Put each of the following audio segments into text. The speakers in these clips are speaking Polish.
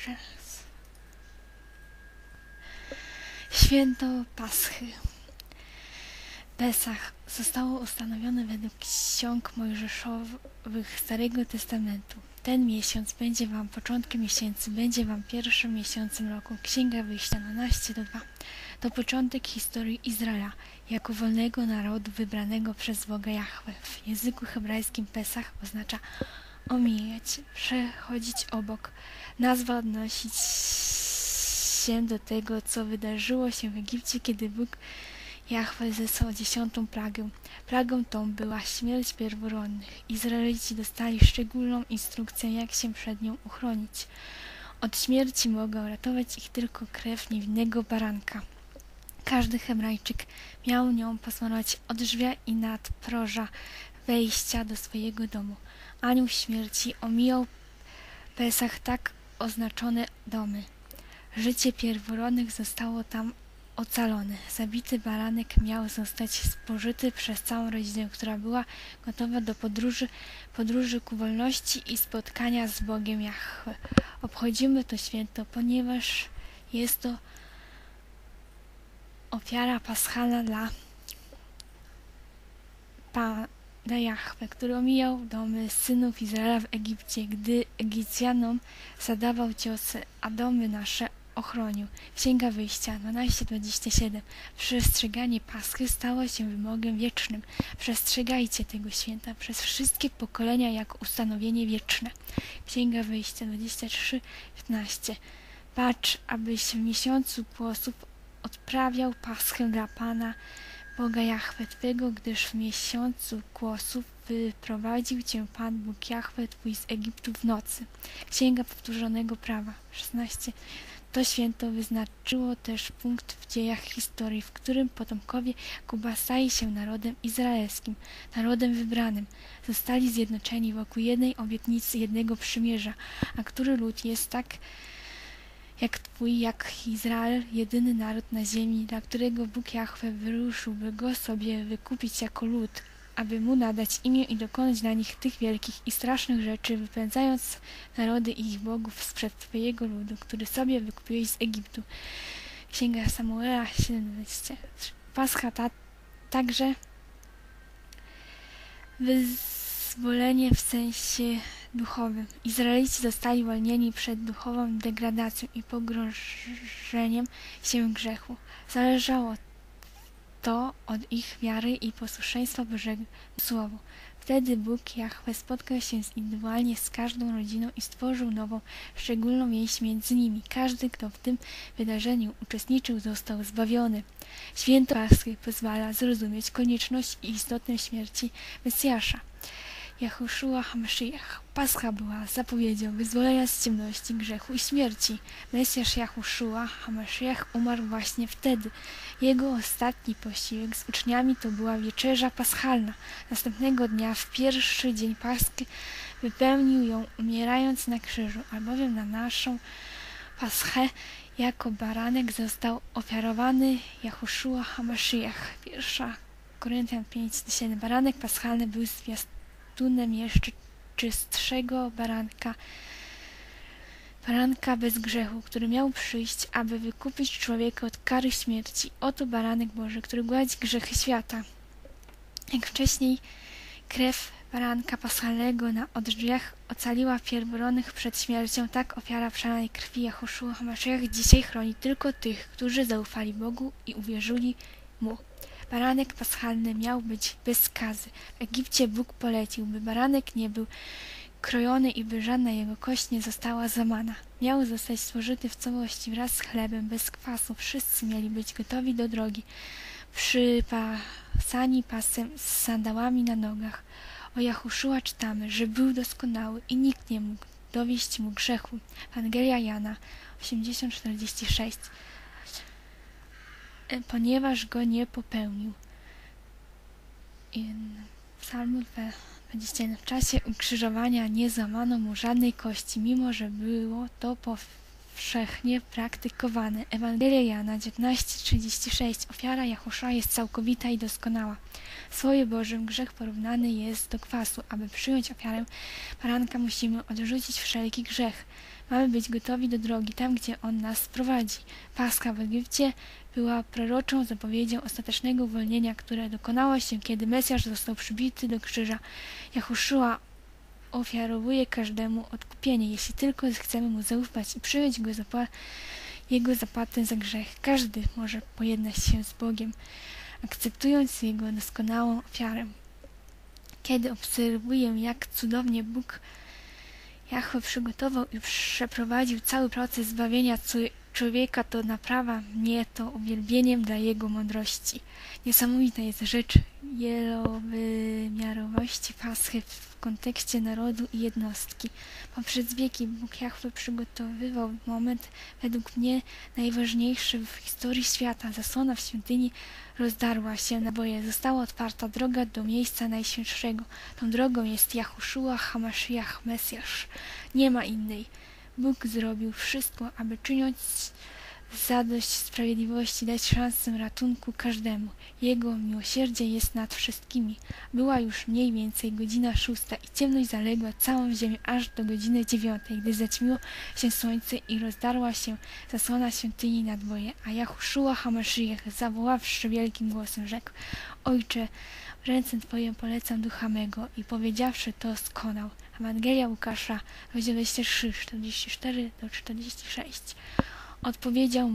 jeszcze raz. Święto Paschy. Pesach zostało ustanowione według ksiąg mojżeszowych Starego Testamentu. Ten miesiąc będzie wam początkiem miesięcy, będzie wam pierwszym miesiącem roku. Księga Wyjścia 12 do 2. To początek historii Izraela jako wolnego narodu wybranego przez Boga Jahwe. W języku hebrajskim Pesach oznacza omijać, przechodzić obok. Nazwa odnosić się do tego, co wydarzyło się w Egipcie, kiedy Bóg Jahwe zesłał dziesiątą plagę. Plagą tą była śmierć pierworodnych. Izraelici dostali szczególną instrukcję, jak się przed nią uchronić. Od śmierci mogła uratować ich tylko krew niewinnego baranka. Każdy Hebrajczyk miał nią posmarować od i nadproża wejścia do swojego domu. Anioł śmierci omijał Pesach tak oznaczone domy. Życie pierworodnych zostało tam ocalone. Zabity baranek miał zostać spożyty przez całą rodzinę, która była gotowa do podróży, podróży ku wolności i spotkania z Bogiem Jahwe. Obchodzimy to święto, ponieważ jest to ofiara paschalna dla Pana Jahwe, który omijał domy synów Izraela w Egipcie, gdy Egipcjanom zadawał ciosy, a domy nasze ochronił. Księga Wyjścia 12:27. Przestrzeganie Paschy stało się wymogiem wiecznym. Przestrzegajcie tego święta przez wszystkie pokolenia jako ustanowienie wieczne. Księga Wyjścia 23:15. Patrz, abyś w miesiącu kłosów odprawiał Paschę dla Pana Boga Jahwe Twego, gdyż w miesiącu kłosów wyprowadził Cię Pan Bóg Jahwe Twój z Egiptu w nocy. Księga Powtórzonego Prawa 16. To święto wyznaczyło też punkt w dziejach historii, w którym potomkowie Kuba staje się narodem izraelskim, narodem wybranym. Zostali zjednoczeni wokół jednej obietnicy, jednego przymierza, a który lud jest tak jak Twój, jak Izrael, jedyny naród na ziemi, dla którego Bóg Jahwe wyruszył, by go sobie wykupić jako lud, aby mu nadać imię i dokonać dla nich tych wielkich i strasznych rzeczy, wypędzając narody i ich bogów sprzed Twojego ludu, który sobie wykupiłeś z Egiptu. Księga Samuela 17. Pascha ta także wyzwolenie w sensie duchowym. Izraelici zostali uwolnieni przed duchową degradacją i pogrążeniem się grzechu. Zależało to od ich wiary i posłuszeństwa Bożego Słowu. Wtedy Bóg Jahwe spotkał się indywidualnie z każdą rodziną i stworzył nową, szczególną więź między nimi. Każdy, kto w tym wydarzeniu uczestniczył, został zbawiony. Święto Paschy pozwala zrozumieć konieczność i istotę śmierci Mesjasza. Jahoszua HaMashiach. Pascha była zapowiedzią wyzwolenia z ciemności, grzechu i śmierci. Mesjasz Jahoszua HaMashiach umarł właśnie wtedy. Jego ostatni posiłek z uczniami to była wieczerza paschalna. Następnego dnia, w pierwszy dzień Paschy, wypełnił ją umierając na krzyżu, albowiem na naszą Paschę jako baranek został ofiarowany Jahoszua HaMashiach. Pierwsza Koryntian 5:7. Baranek paschalny był zwiastunem zwiastunem jeszcze czystszego baranka, baranka bez grzechu, który miał przyjść, aby wykupić człowieka od kary śmierci. Oto baranek Boży, który gładzi grzechy świata. Jak wcześniej krew baranka paschalnego na odrzwiach ocaliła pierworodnych przed śmiercią, tak ofiara przelanej krwi Jahoszua Hamaszyach dzisiaj chroni tylko tych, którzy zaufali Bogu i uwierzyli Mu. Baranek paschalny miał być bez skazy. W Egipcie Bóg polecił, by baranek nie był krojony i by żadna jego kość nie została zamana. Miał zostać spożyty w całości wraz z chlebem, bez kwasu. Wszyscy mieli być gotowi do drogi, przypasani pasem z sandałami na nogach. O Jahuszua czytamy, że był doskonały i nikt nie mógł dowieść mu grzechu. Ewangelia Jana 80:46 ponieważ go nie popełnił. I Psalm 21. W czasie ukrzyżowania nie zamano mu żadnej kości, mimo że było to powszechnie praktykowane. Ewangelia Jana 19:36 Ofiara Jahusza jest całkowita i doskonała. W Słowie Bożym grzech porównany jest do kwasu. Aby przyjąć ofiarę baranka musimy odrzucić wszelki grzech. Mamy być gotowi do drogi, tam gdzie On nas prowadzi. Paska w Egipcie była proroczą zapowiedzią ostatecznego uwolnienia, które dokonało się, kiedy Mesjasz został przybity do krzyża. Jahuszua ofiarowuje każdemu odkupienie, jeśli tylko chcemy Mu zaufać i przyjąć go zapła Jego zapłatę za grzech. Każdy może pojednać się z Bogiem, akceptując Jego doskonałą ofiarę. Kiedy obserwuję, jak cudownie Bóg Jahwe przygotował i przeprowadził cały proces zbawienia człowieka, to naprawa mnie to uwielbieniem dla Jego mądrości. Niesamowita jest rzecz wielowymiarowości Paschy w kontekście narodu i jednostki. Poprzez wieki Bóg Jahwe przygotowywał moment według mnie najważniejszy w historii świata. Zasłona w świątyni rozdarła się na boje. Została otwarta droga do miejsca najświętszego. Tą drogą jest Jahuszua Hamashiach Mesjasz. Nie ma innej. Bóg zrobił wszystko, aby czyniąc zadość sprawiedliwości, dać szansę ratunku każdemu. Jego miłosierdzie jest nad wszystkimi. Była już mniej więcej godzina szósta i ciemność zaległa całą ziemię aż do godziny dziewiątej, gdy zaćmiło się słońce i rozdarła się zasłona świątyni na dwoje, a Jahuszua Hamaszyjach zawoławszy wielkim głosem rzekł Ojcze, ręce Twoje polecam ducha mego i powiedziawszy to skonał. Ewangelia Łukasza, rozdział 23, 44 do 46. Odpowiedział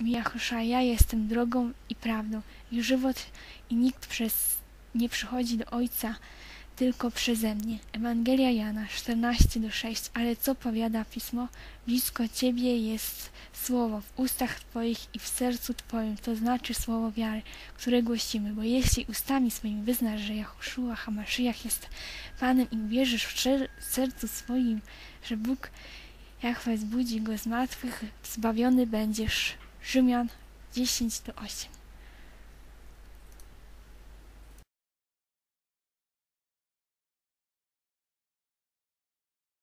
mi Jahusza, ja jestem drogą i prawdą i żywot i nikt przez nie przychodzi do Ojca, tylko przeze mnie. Ewangelia Jana 14 do 6. Ale co powiada Pismo? Blisko Ciebie jest słowo w ustach Twoich i w sercu Twoim, to znaczy słowo wiary, które głosimy. Bo jeśli ustami swoimi wyznasz, że Jahuszua Hamaszyjach jest Panem i wierzysz w sercu swoim, że Bóg Jachwę zbudzi go z martwych, zbawiony będziesz. Rzymian 10 do 8.